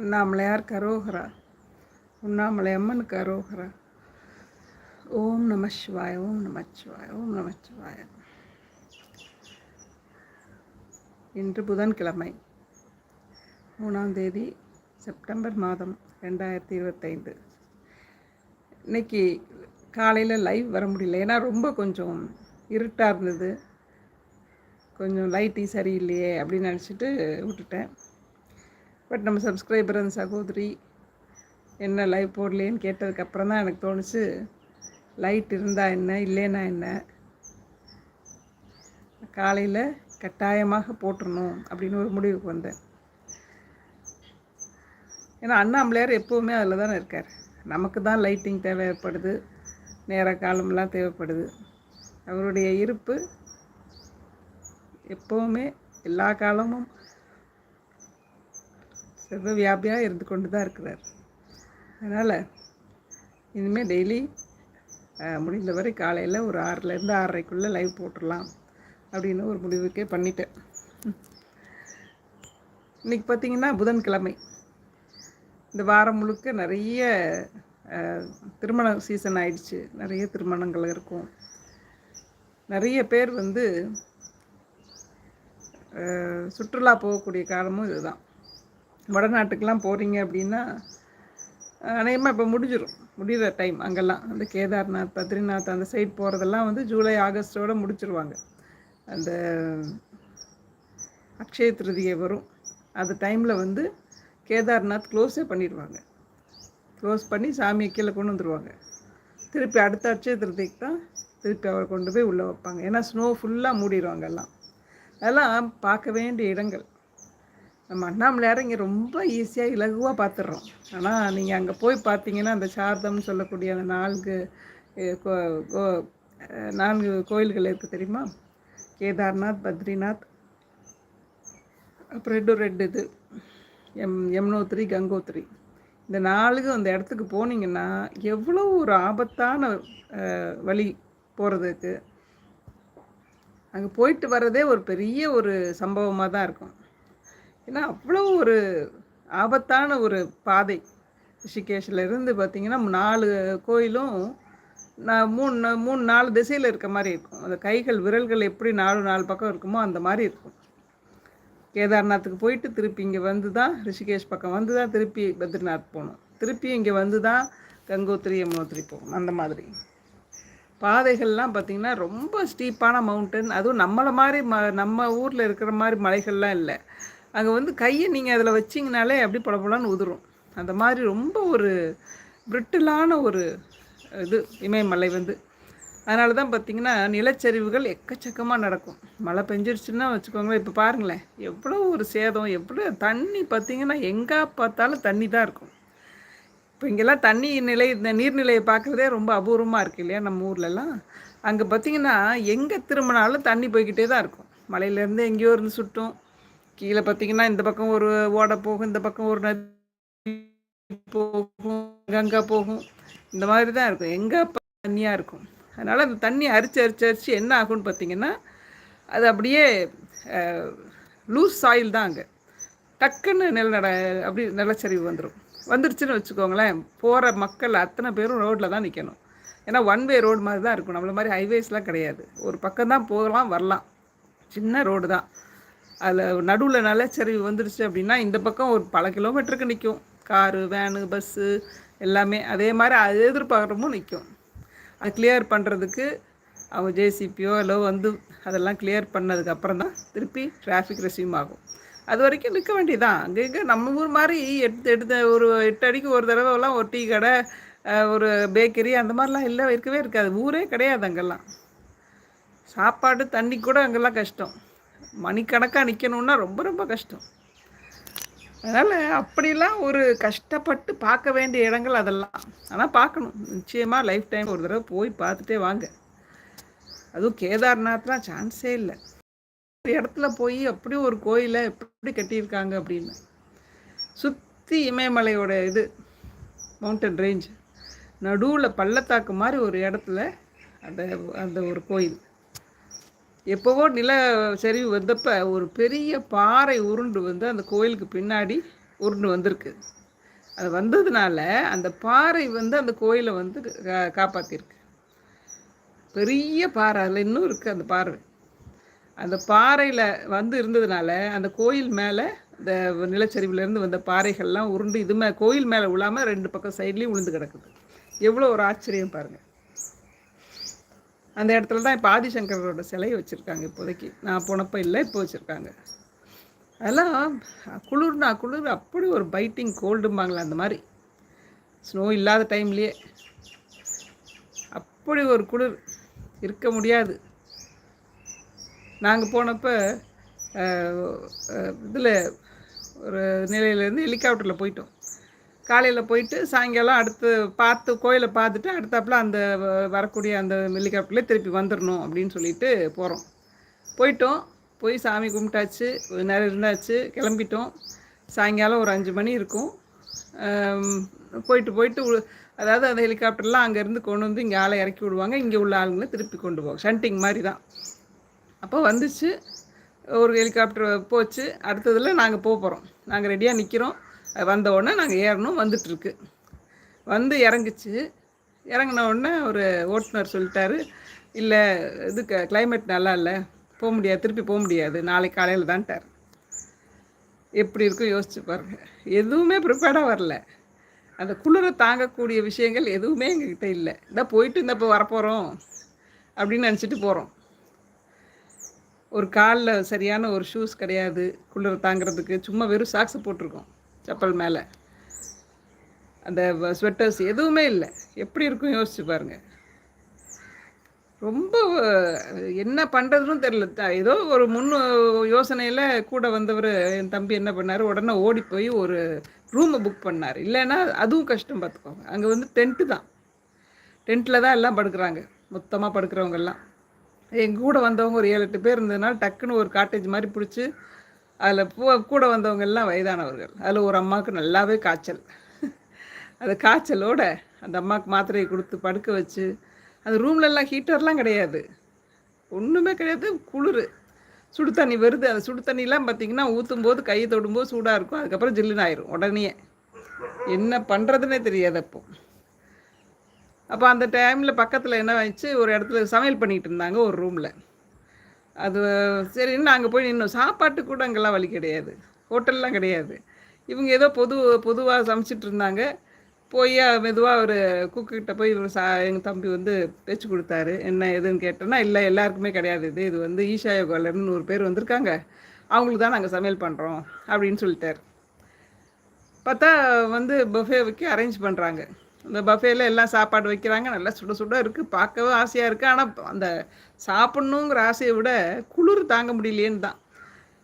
அண்ணாமலையார் கரோகரா உண்ணாமலை அம்மன் கரோகரா. ஓம் நம சிவாய ஓம் நமச்சிவாய ஓம் நமச்சிவாய இன்று புதன்கிழமை மூணாம் தேதி செப்டம்பர் மாதம் ரெண்டாயிரத்தி இருபத்தைந்து. இன்னைக்கு காலையில் லைவ் வர முடியல. ஏன்னா ரொம்ப கொஞ்சம் இருட்டாக இருந்தது. கொஞ்சம் லைட்டி சரியில்லையே அப்படின்னு நினச்சிட்டு விட்டுட்டேன். பட் நம்ம சப்ஸ்கிரைபர் அந்த சகோதரி என்ன லைவ் போடலேன்னு கேட்டதுக்கப்புறம் தான் எனக்கு தோணுச்சு லைட் இருந்தால் என்ன இல்லைன்னா என்ன? காலையில் கட்டாயமாக போட்டுடணும் அப்படின்னு ஒரு முடிவுக்கு வந்தேன். ஏன்னா அண்ணாமலையார் எப்போவுமே அதில் தானே இருக்கார். நமக்கு தான் லைட்டிங் தேவைப்படுது நேர காலம்லாம் தேவைப்படுது. அவருடைய இருப்பு எப்போவுமே எல்லா காலமும் சர்வ வியாபியாக இருந்து கொண்டு தான் இருக்கிறார். அதனால் இனிமேல் டெய்லி முடிந்தவரை காலையில் ஒரு ஆறுலேருந்து ஆறரைக்குள்ளே லைவ் போட்டுடலாம் அப்படின்னு ஒரு முடிவுக்கே பண்ணிட்டேன். இன்றைக்கி பார்த்திங்கன்னா புதன்கிழமை. இந்த வாரம் முழுக்க நிறைய திருமண சீசன் ஆயிடுச்சு. நிறைய திருமணங்கள் இருக்கும். நிறைய பேர் வந்து சுற்றுலா போகக்கூடிய காலமும் இதுதான். வடநாட்டுக்கெலாம் போகிறீங்க அப்படின்னா அநேகமாக இப்போ முடிஞ்சிடும் முடிகிற டைம் அங்கெல்லாம். அந்த கேதார்நாத் பத்ரிநாத் அந்த சைட் போகிறதெல்லாம் வந்து ஜூலை ஆகஸ்ட்டோடு முடிச்சிருவாங்க. அந்த அக்ஷய திருதியை வரும். அந்த டைமில் வந்து கேதார்நாத் க்ளோஸே பண்ணிடுவாங்க. க்ளோஸ் பண்ணி சாமியை கீழே கொண்டு வந்துடுவாங்க திருப்பி அடுத்த அட்சய திருதிக்கு தான் திருப்பி அவரை கொண்டு போய் உள்ளே வைப்பாங்க. ஏன்னா ஸ்னோ ஃபுல்லாக மூடிடுவாங்க எல்லாம். அதெல்லாம் பார்க்க வேண்டிய இடங்கள். நம்ம அண்ணாமலையாரை இங்கே ரொம்ப ஈஸியாக இலகுவாக பார்த்துட்றோம் ஆனால் நீங்கள் அங்கே போய் பார்த்தீங்கன்னா அந்த சாரதம்னு சொல்லக்கூடிய அந்த நான்கு நான்கு கோயில்கள் இருக்குது தெரியுமா? கேதார்நாத் பத்ரிநாத் அப்புறம் ரெண்டு ரெண்டு இது. எம் யமுனோத்திரி கங்கோத்திரி இந்த நாளுக்கும் அந்த இடத்துக்கு போனீங்கன்னா எவ்வளோ ஒரு ஆபத்தான வழி போகிறதுக்கு அங்கே போயிட்டு வர்றதே ஒரு பெரிய ஒரு சம்பவமாக தான் இருக்கும். ஏன்னா அவ்வளோ ஒரு ஆபத்தான ஒரு பாதை. ரிஷிகேஷில் இருந்து பார்த்திங்கன்னா நாலு கோயிலும் நான் மூணு மூணு நாலு திசையில் இருக்க மாதிரி இருக்கும். அந்த கைகள் விரல்கள் எப்படி நாலு நாலு பக்கம் இருக்குமோ அந்த மாதிரி இருக்கும். கேதார்நாத்துக்கு போயிட்டு திருப்பி இங்கே வந்து தான் ரிஷிகேஷ் பக்கம் வந்து தான் திருப்பி பத்ரிநாத் போகணும். திருப்பி இங்கே வந்து தான் கங்கோத்திரி யமுனோத்திரி போகணும். அந்த மாதிரி. பாதைகள்லாம் பார்த்திங்கன்னா ரொம்ப ஸ்டீப்பான மவுண்டன் அதுவும் நம்மளை மாதிரி ம நம்ம ஊரில் இருக்கிற மாதிரி மலைகள்லாம் இல்லை. அங்கே வந்து கையை நீங்கள் அதில் வச்சிங்கனாலே அப்படி படப்படலான்னு உதிரும். அந்த மாதிரி ரொம்ப ஒரு பிரிட்டிலான ஒரு இது இமயமலை வந்து. அதனால தான் பார்த்திங்கன்னா நிலச்சரிவுகள் எக்கச்சக்கமாக நடக்கும். மழை பெஞ்சிருச்சுன்னா வச்சுக்கோங்களேன் இப்போ பாருங்களேன் எவ்வளோ ஒரு சேதம் எவ்வளோ தண்ணி பார்த்திங்கன்னா எங்கே பார்த்தாலும் தண்ணி தான் இருக்கும். இப்போ இங்கெல்லாம் தண்ணி நிலை இந்த நீர்நிலையை பார்க்குறதே ரொம்ப அபூர்வமாக இருக்குது இல்லையா நம்ம ஊர்லலாம். அங்கே பார்த்திங்கன்னா எங்கே திரும்பினாலும் தண்ணி போய்கிட்டே தான் இருக்கும். மலையிலேருந்து எங்கேயோ இருந்து சுட்டும். கீழே பார்த்தீங்கன்னா இந்த பக்கம் ஒரு ஓடை போகும் இந்த பக்கம் ஒரு நதி போகும் கங்கா போகும். இந்த மாதிரி தான் இருக்கும். எங்கே தண்ணியாக இருக்கும். அதனால் அந்த தண்ணி அரிச்சு அரிச்சு அரிச்சு என்ன ஆகும்னு பார்த்தீங்கன்னா அது அப்படியே லூஸ் சாயில் தான் அங்கே. டக்குன்னு நிலநட அப்படி நிலச்சரிவு வந்துடும் வந்துருச்சுன்னு வச்சுக்கோங்களேன் போகிற மக்கள் அத்தனை பேரும் ரோட்டில் தான் நிற்கணும் ஏன்னா ஒன் வே ரோடு மாதிரி தான் இருக்கும். நம்மள மாதிரி ஹைவேஸ்லாம் கிடையாது. ஒரு பக்கம் தான் போகலாம் வரலாம். சின்ன ரோடு தான். அதில் நடுவில் நிலச்சரிவு வந்துருச்சு அப்படின்னா இந்த பக்கம் ஒரு பல கிலோமீட்டருக்கு நிற்கும் காரு வேனு பஸ்ஸு எல்லாமே அதே மாதிரி அது எதிர்பார்க்குறமும் நிற்கும் அது கிளியர் பண்ணுறதுக்கு அவங்க ஜேசிபியோ இல்லை வந்து அதெல்லாம் கிளியர் பண்ணதுக்கப்புறம் தான் திருப்பி டிராஃபிக் ரெசியூம் ஆகும். அது வரைக்கும் நிற்க வேண்டியதான் அங்கே இங்கே நம்ம ஊர் மாதிரி எடுத்து ஒரு எட்டு அடிக்கு ஒரு தடவைலாம் ஒரு டீ கடை ஒரு பேக்கரி அந்த மாதிரிலாம் இல்லை இருக்கவே இருக்காது. ஊரே கிடையாது அங்கெல்லாம். சாப்பாடு தண்ணி கூட அங்கெல்லாம் கஷ்டம். மணிக்கணக்காக நிற்கணுன்னா ரொம்ப ரொம்ப கஷ்டம். அதனால் அப்படிலாம் ஒரு கஷ்டப்பட்டு பார்க்க வேண்டிய இடங்கள் அதெல்லாம். ஆனால் பார்க்கணும். நிச்சயமாக லைஃப் டைம் ஒரு தடவை போய் பார்த்துட்டே வாங்க. அதுவும் கேதார்நாத்லாம் சான்ஸே இல்லை. ஒரு இடத்துல போய் அப்படி ஒரு கோயிலை எப்படி கட்டியிருக்காங்க அப்படின்னு. சுற்றி இமயமலையோட இது மவுண்டன் ரேஞ்ச். நடுவில் பள்ளத்தாக்கு மாதிரி ஒரு இடத்துல அந்த அந்த ஒரு கோயில். எப்போவோ நில சரிவு வந்தப்போ ஒரு பெரிய பாறை உருண்டு வந்து அந்த கோயிலுக்கு பின்னாடி உருண்டு வந்திருக்கு. அது வந்ததுனால அந்த பாறை வந்து அந்த கோயிலை வந்து காப்பாற்றிருக்கு பெரிய பாறை அதில் இன்னும் இருக்குது அந்த பாறை அந்த பாறையில் வந்து இருந்ததுனால அந்த கோயில் மேலே இந்த நிலச்சரிவுலேருந்து வந்த பாறைகள்லாம் உருண்டு இது மே கோயில் மேலே விழாமல் ரெண்டு பக்கம் சைட்லேயும் விழுந்து கிடக்குது. எவ்வளோ ஒரு ஆச்சரியம் பாருங்கள் அந்த இடத்துல தான் இப்போ ஆதிசங்கரோட சிலையை வச்சுருக்காங்க இப்போதைக்கு. நான் போனப்போ இல்லை இப்போ வச்சுருக்காங்க. அதெல்லாம் குளிர்னா குளிர் அப்படி ஒரு பைட்டிங் கோல்டும்பாங்களே அந்த மாதிரி. ஸ்னோ இல்லாத டைம்லேயே அப்படி ஒரு குளிர் இருக்க முடியாது. நாங்கள் போனப்போ இதில் ஒரு நிலையிலேருந்து ஹெலிகாப்டரில் போயிட்டோம். காலையில் போயிட்டு சாயங்காலம் அடுத்து பார்த்து கோயிலை பார்த்துட்டு அடுத்தாப்புல அந்த வரக்கூடிய அந்த ஹெலிகாப்டர்லேயே திருப்பி வந்துடணும் அப்படின்னு சொல்லிட்டு போகிறோம் போயிட்டோம். போய் சாமி கும்பிட்டாச்சு. நேரம் இருந்தாச்சு. கிளம்பிட்டோம். சாயங்காலம் ஒரு அஞ்சு மணி இருக்கும். போயிட்டு போயிட்டு அதாவது அந்த ஹெலிகாப்டர்லாம் அங்கேருந்து கொண்டு வந்து இங்கே ஆளை இறக்கி விடுவாங்க. இங்கே உள்ள ஆளுங்களை திருப்பி கொண்டு போவோம். ஷண்டிங் மாதிரி தான். அப்போ வந்துச்சு. ஒரு ஹெலிகாப்டர் போச்சு. அடுத்ததில் நாங்கள் போக போகிறோம் நாங்கள் ரெடியாக நிற்கிறோம் வந்த உடனே நாங்கள் ஏறணும் வந்துட்டுருக்கு வந்து இறங்குச்சு. இறங்கின உடனே ஒரு ஓட்டுநர் சொல்லிட்டாரு இல்லை இது கிளைமேட் நல்லா இல்லை. போக முடியாது திருப்பி போக முடியாது. நாளைக்கு காலையில் தான்ட்டார். எப்படி இருக்கும் யோசிச்சு பாருங்கள் எதுவுமே ப்ரிப்பேர்டாக வரல. அந்த குளிரை தாங்கக்கூடிய விஷயங்கள் எதுவுமே எங்ககிட்ட இல்லை. இதான் போயிட்டு இந்த இப்போ வரப்போகிறோம் அப்படின்னு நினச்சிட்டு போகிறோம் ஒரு காலில் சரியான ஒரு ஷூஸ் கிடையாது குளிரை தாங்கிறதுக்கு. சும்மா வெறும் சாக்ஸை போட்டிருக்கோம். செப்பல் மேலே. அந்த ஸ்வெட்டர்ஸ் எதுவுமே இல்லை. எப்படி இருக்கும் யோசிச்சு பாருங்கள் ரொம்ப என்ன பண்ணுறதுன்னு தெரில ஏதோ ஒரு முன் யோசனையில் கூட வந்தவர் என் தம்பி என்ன பண்ணார்? உடனே ஓடி போய் ஒரு ரூமை புக் பண்ணார். இல்லைன்னா அதுவும் கஷ்டம் பார்த்துக்கோங்க அங்கே வந்து டென்ட்டு தான். டென்ட்டில் தான் எல்லாம் படுக்கிறாங்க. மொத்தமாக படுக்கிறவங்கெல்லாம் எங்கள் கூட வந்தவங்க ஒரு ஏழு எட்டு பேர் இருந்ததுனால டக்குன்னு ஒரு காட்டேஜ் மாதிரி பிடிச்சி அதில் பூ கூட வந்தவங்க எல்லாம் வயதானவர்கள். அதில் ஒரு அம்மாவுக்கு நல்லாவே காய்ச்சல். அது காய்ச்சலோட அந்த அம்மாவுக்கு மாத்திரையை கொடுத்து படுக்க வச்சு அந்த ரூம்லெல்லாம் ஹீட்டர்லாம் கிடையாது. ஒன்றுமே கிடையாது குளிர். சுடு தண்ணி வருது அந்த சுடு தண்ணிலாம் பார்த்திங்கன்னா ஊற்றும் போது கையை தொடும்போது சூடாக இருக்கும். அதுக்கப்புறம் ஜில்லுன்னு ஆயிரும் உடனே. என்ன பண்ணுறதுனே தெரியாது அப்போ. அப்போ அந்த டைமில் பக்கத்தில் என்ன ஆயிடுச்சு ஒரு இடத்துல சமையல் பண்ணிகிட்டு இருந்தாங்க ஒரு ரூமில் அது சரின்னு நாங்கள் போய் நின்னோம் சாப்பாட்டு கூட அங்கெல்லாம் வழி கிடையாது. ஹோட்டல்லாம் கிடையாது. இவங்க ஏதோ பொது பொதுவாக சமைச்சிட்டு இருந்தாங்க. போய் மெதுவாக ஒரு குக்கிட்ட போய் இவர் சா எங்கள் தம்பி வந்து பேச்சு கொடுத்தாரு. என்ன எதுன்னு கேட்டோன்னா இல்லை எல்லாருக்குமே கிடையாது இது. இது வந்து ஈஷா யோகாலேருந்து நூறு பேர் வந்திருக்காங்க. அவங்களுக்கு தான் நாங்கள் சமையல் பண்ணுறோம் அப்படின்னு சொல்லிட்டார். பார்த்தா வந்து பஃபே வைக்க அரேஞ்ச் பண்ணுறாங்க இந்த பஃபேல எல்லாம் சாப்பாடு வைக்கிறாங்க. நல்லா சுட சுட இருக்குது பார்க்கவே ஆசையாக இருக்குது ஆனால் அந்த சாப்பிட்ணுங்கிற ஆசையை விட குளிர் தாங்க முடியலையேன்னு தான்.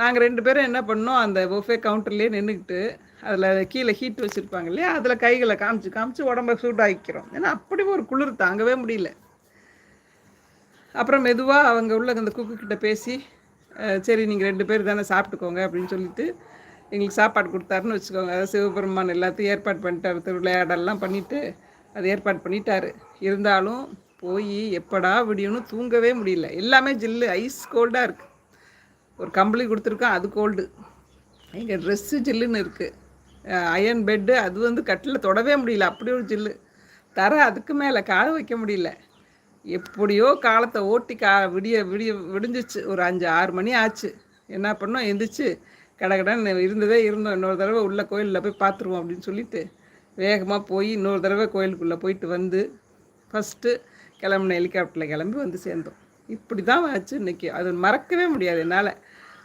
நாங்கள் ரெண்டு பேரும் என்ன பண்ணோம்? அந்த பஃபே கவுண்டர்லேயே நின்றுக்கிட்டு அதில் கீழே ஹீட் வச்சுருப்பாங்க இல்லையா? அதில் கைகளை காமிச்சு காமிச்சு உடம்ப சூடாக்கிக்கிறோம். ஏன்னா அப்படி ஒரு குளிர் தாங்கவே முடியல. அப்புறம் மெதுவாக அவங்க உள்ள அந்த குக்கு கிட்ட பேசி சரி நீங்கள் ரெண்டு பேர் தானே சாப்பிட்டுக்கோங்க அப்படின்னு சொல்லிட்டு எங்களுக்கு சாப்பாடு கொடுத்தாருன்னு வச்சுக்கோங்க. அதாவது சிவபெருமான் எல்லாத்தையும் ஏற்பாடு பண்ணிட்டார். திருவிளையாடெல்லாம் பண்ணிவிட்டு அது ஏற்பாடு பண்ணிட்டாரு. இருந்தாலும் போய் எப்படா விடியும்னு தூங்கவே முடியல. எல்லாமே ஜில்லு ஐஸ் கோல்டாக இருக்குது ஒரு கம்பளி கொடுத்துருக்கோம் அது கோல்டு. எங்கள் ட்ரெஸ்ஸு ஜில்லுன்னு இருக்குது அயன் பெட்டு அது வந்து கட்டில் தொடவே முடியல. அப்படி ஒரு ஜில்லு. தர அதுக்கு மேலே கால வைக்க முடியல. எப்படியோ காலத்தை ஓட்டி கா விடிய விடிய விடிஞ்சிச்சு. ஒரு அஞ்சு ஆறு மணி ஆச்சு. என்ன பண்ணோம்? எந்திரிச்சு கடகடன்னு இருந்ததே இருந்தோம். இன்னொரு தடவை உள்ள கோயிலில் போய் பார்த்துருவோம் அப்படின்னு சொல்லிட்டு வேகமாக போய் இன்னொரு தடவை கோயிலுக்குள்ளே போயிட்டு வந்து ஃபஸ்ட்டு கிளம்புன ஹெலிகாப்டரில் கிளம்பி வந்து சேர்ந்தோம். இப்படி தான் ஆச்சு இன்றைக்கி அது மறக்கவே முடியாது. என்னால்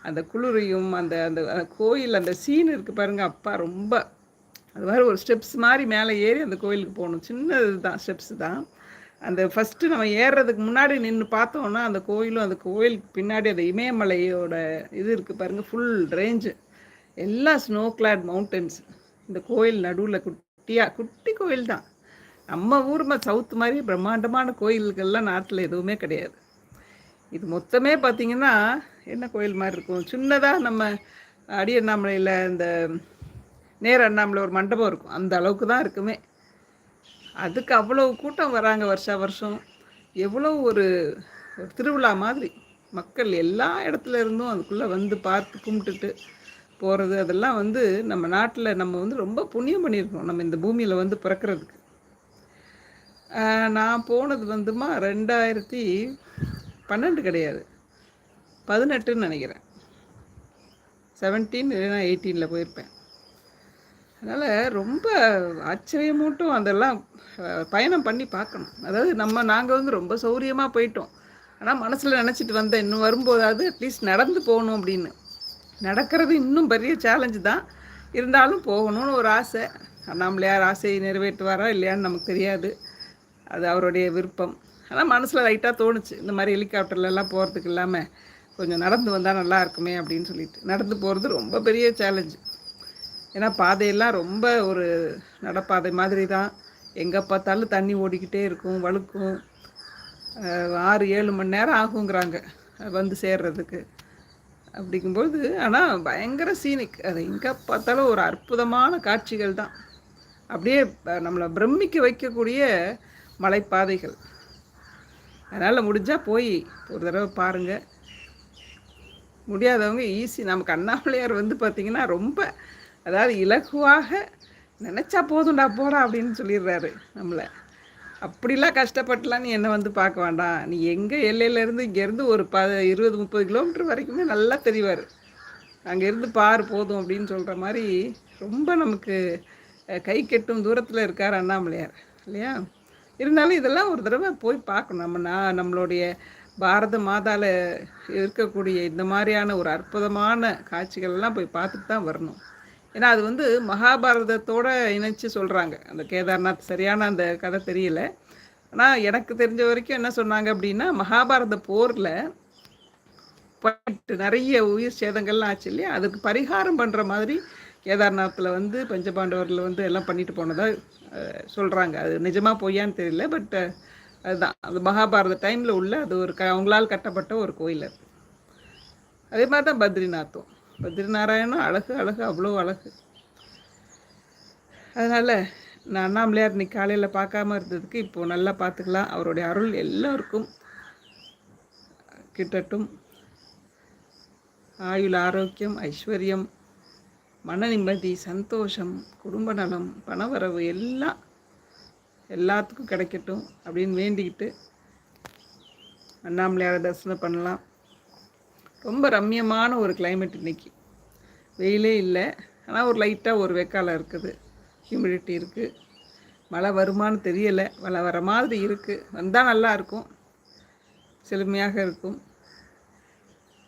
அந்த குளிரையும் அந்த அந்த கோயில் அந்த சீன் இருக்குது பாருங்கள் அப்பா ரொம்ப அது மாதிரி ஒரு ஸ்டெப்ஸ் மாதிரி மேலே ஏறி அந்த கோயிலுக்கு போகணும். சின்னது தான் ஸ்டெப்ஸ் தான். அந்த ஃபஸ்ட்டு நம்ம ஏறுறதுக்கு முன்னாடி நின்று பார்த்தோன்னா அந்த கோயிலும் அந்த கோயிலுக்கு பின்னாடி அந்த இமயமலையோட இது இருக்குது பாருங்கள் ஃபுல் ரேஞ்சு எல்லாம் ஸ்னோ கிளாட் மவுண்டன்ஸ் இந்த கோயில் நடுவில் குட்டியாக குட்டி கோயில் தான். நம்ம ஊர் சவுத் மாதிரி பிரம்மாண்டமான கோயில்கள்லாம் நாட்டில் எதுவுமே கிடையாது. இது மொத்தமே பார்த்திங்கன்னா என்ன கோயில் மாதிரி இருக்கும்? சின்னதாக நம்ம அடி அண்ணாமலையில் இந்த நேர் அண்ணாமலை ஒரு மண்டபம் இருக்கும். அந்த அளவுக்கு தான் இருக்குமே. அதுக்கு அவ்வளோ கூட்டம் வராங்க வருஷா வருஷம். எவ்வளோ ஒரு திருவிழா மாதிரி. மக்கள் எல்லா இடத்துல இருந்தும் அதுக்குள்ளே வந்து பார்த்து கும்பிட்டுட்டு போகிறது அதெல்லாம் வந்து நம்ம நாட்டில் நம்ம வந்து ரொம்ப புண்ணியம் பண்ணியிருக்கோம். நம்ம இந்த பூமியில் வந்து பிறக்கிறதுக்கு. நான் போனது வந்துமா ரெண்டாயிரத்தி பன்னெண்டு கிடையாது. பதினெட்டுன்னு நினைக்கிறேன். செவன்டீன் இல்லைன்னா எயிட்டீனில் போயிருப்பேன். அதனால் ரொம்ப ஆச்சரியமூட்டும் அதெல்லாம் பயணம் பண்ணி பார்க்கணும். அதாவது நம்ம நாங்கள் வந்து ரொம்ப சௌரியமாக போயிட்டோம். ஆனால் மனசில் நினச்சிட்டு வந்தேன் இன்னும் வரும்போதாவது அட்லீஸ்ட் நடந்து போகணும் அப்படின்னு. நடக்கிறது இன்னும் பெரிய சேலஞ்சு தான். இருந்தாலும் போகணும்னு ஒரு ஆசை. அண்ணாமலையார் ஆசையை நிறைவேற்றுவாரா இல்லையான்னு நமக்கு தெரியாது. அது அவருடைய விருப்பம். ஆனால் மனசில் லைட்டாக தோணுச்சு. இந்த மாதிரி ஹெலிகாப்டர்லலாம் போகிறதுக்கு இல்லாமல் கொஞ்சம் நடந்து வந்தால் நல்லா இருக்குமே அப்படின்னு சொல்லிட்டு. நடந்து போகிறது ரொம்ப பெரிய சேலஞ்சு ஏன்னா பாதையெல்லாம் ரொம்ப ஒரு நடப்பாதை மாதிரி தான் எங்கே பார்த்தாலும் தண்ணி ஓடிக்கிட்டே இருக்கும் வழுக்கும். ஆறு ஏழு மணி நேரம் ஆகுங்கிறாங்க வந்து சேர்றதுக்கு. அப்படிங்கும்போது ஆனால் பயங்கர சீனிக் அது எங்கே பார்த்தாலும் ஒரு அற்புதமான காட்சிகள் தான். அப்படியே நம்மளை பிரமிக்க வைக்கக்கூடிய மலைப்பாதைகள். அதனால் முடிஞ்சால் போய் ஒரு தடவை பாருங்கள் முடியாதவங்க ஈஸி நமக்கு அண்ணாமலையார் வந்து பார்த்திங்கன்னா ரொம்ப அதாவது இலகுவாக நினச்சா போதும்டா போடா அப்படின்னு சொல்லிடுறாரு நம்மளை. அப்படிலாம் கஷ்டப்பட்டுலாம் நீ என்னை வந்து பார்க்க வேண்டாம். நீ எங்கே எல்லையிலேருந்து இங்கேருந்து ஒரு ப இருபது முப்பது கிலோமீட்டர் வரைக்குமே நல்லா தெரிவார். அங்கேருந்து பார் போதும் அப்படின்னு சொல்கிற மாதிரி ரொம்ப நமக்கு கை கெட்டும் தூரத்தில் இருக்கார் அண்ணாமலையார் இல்லையா? இருந்தாலும் இதெல்லாம் ஒரு தடவை போய் பார்க்கணும். நம்ம நான் நம்மளுடைய பாரத மாதாவில் இருக்கக்கூடிய இந்த மாதிரியான ஒரு அற்புதமான காட்சிகள்லாம் போய் பார்த்துட்டு தான் வரணும். ஏன்னா அது வந்து மகாபாரதத்தோடு இணைச்சு சொல்கிறாங்க அந்த கேதார்நாத் சரியான அந்த கதை தெரியல. ஆனால் எனக்கு தெரிஞ்ச வரைக்கும் என்ன சொன்னாங்க அப்படின்னா மகாபாரத போரில் பட்டு நிறைய உயிர் சேதங்கள்லாம் ஆச்சு இல்லையா? அதுக்கு பரிகாரம் பண்ணுற மாதிரி கேதார்நாத்தில் வந்து பஞ்சபாண்டவரில் வந்து எல்லாம் பண்ணிட்டு போனதாக சொல்கிறாங்க அது நிஜமாக பொய்யான்னு தெரியல பட் அதுதான். அது மகாபாரத டைமில் உள்ள அது ஒரு க அவங்களால் கட்டப்பட்ட ஒரு கோயில் அதே மாதிரி தான் பத்ரிநாத்தும். பத்ரிநாராயணம் அழகு அழகு அவ்வளோ அழகு. அதனால் நான் அண்ணாமலையார் இன்னைக்கு காலையில் பார்க்காம இருந்ததுக்கு இப்போது நல்லா பார்த்துக்கலாம். அவருடைய அருள் எல்லோருக்கும் கிட்டட்டும். ஆயுள் ஆரோக்கியம் ஐஸ்வர்யம் மன நிம்மதி சந்தோஷம் குடும்ப நலம் பணவரவு எல்லாம் எல்லாத்துக்கும் கிடைக்கட்டும் அப்படின்னு வேண்டிக்கிட்டு அண்ணாமலையாரை தரிசனம் பண்ணலாம். ரொம்ப ரம்யமான ஒரு கிளைமேட் இன்றைக்கி வெயிலே இல்லை ஆனால் ஒரு லைட்டாக ஒரு வெக்காலம் இருக்குது. ஹியூமிடிட்டி இருக்குது மழை வருமானு தெரியலை. மழை வர மாதிரி இருக்குது வந்தால் நல்லா இருக்கும். செழுமையாக இருக்கும்.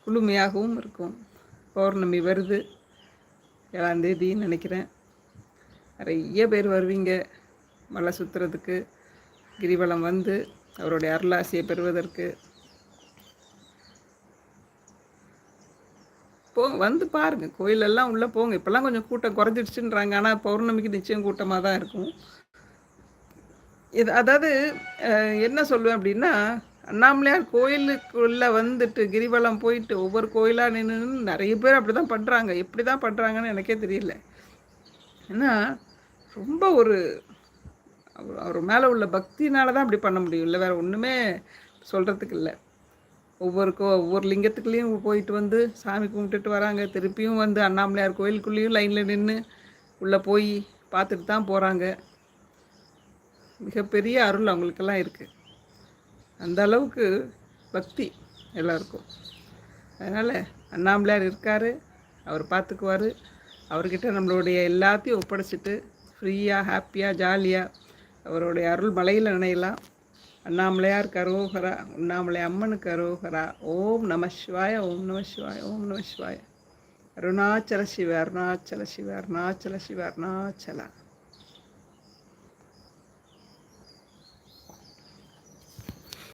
குளுமையாகவும் இருக்கும். பௌர்ணமி வருது. ஏழாந்தேதின்னு நினைக்கிறேன். நிறைய பேர் வருவீங்க. மலை சுற்றுறதுக்கு கிரிவலம் வந்து அவருடைய அருளாசியை பெறுவதற்கு. போ வந்து பாருங்கள் கோயிலெல்லாம் உள்ளே போங்க. இப்போல்லாம் கொஞ்சம் கூட்டம் குறைஞ்சிடுச்சுன்றாங்க. ஆனால் பௌர்ணமிக்கு நிச்சயம் கூட்டமாக தான் இருக்கும். இது அதாவது என்ன சொல்லுவேன் அப்படின்னா அண்ணாமலையார் கோயிலுக்குள்ளே வந்துட்டு கிரிவலம் போயிட்டு ஒவ்வொரு கோயிலாக நின்று நிறைய பேர் அப்படி தான் பண்ணுறாங்க எப்படி தான் பண்ணுறாங்கன்னு எனக்கே தெரியல. ஏன்னா ரொம்ப ஒரு அவர் மேலே உள்ள பக்தினால தான் அப்படி பண்ண முடியும் இல்லை வேறு ஒன்றுமே சொல்கிறதுக்கு இல்லை. ஒவ்வொரு கோ ஒவ்வொரு லிங்கத்துக்குள்ளேயும் போயிட்டு வந்து சாமி கும்பிட்டுட்டு வராங்க. திருப்பியும் வந்து அண்ணாமலையார் கோயிலுக்குள்ளேயும் லைனில் நின்று உள்ளே போய் பார்த்துட்டு தான் போகிறாங்க மிகப்பெரிய அருள் அவங்களுக்கெல்லாம் இருக்குது அந்த அளவுக்கு பக்தி எல்லாருக்கும். அதனால் அண்ணாமலையார் இருக்கார் அவர் பார்த்துக்குவார் அவர்கிட்ட நம்மளுடைய எல்லாத்தையும் ஒப்படைச்சிட்டு ஃப்ரீயாக ஹாப்பியாக ஜாலியாக அவருடைய அருள் மலையில் நினையலாம். அண்ணாமலையார் கரோகரா உண்ணாமலை அம்மனுக்கு கரோகரா. ஓம் நம சிவாய ஓம் நம சிவாய ஓம் நம சிவாய. அருணாச்சல சிவ அருணாச்சல சிவ அருணாச்சல சிவ அருணாச்சலா.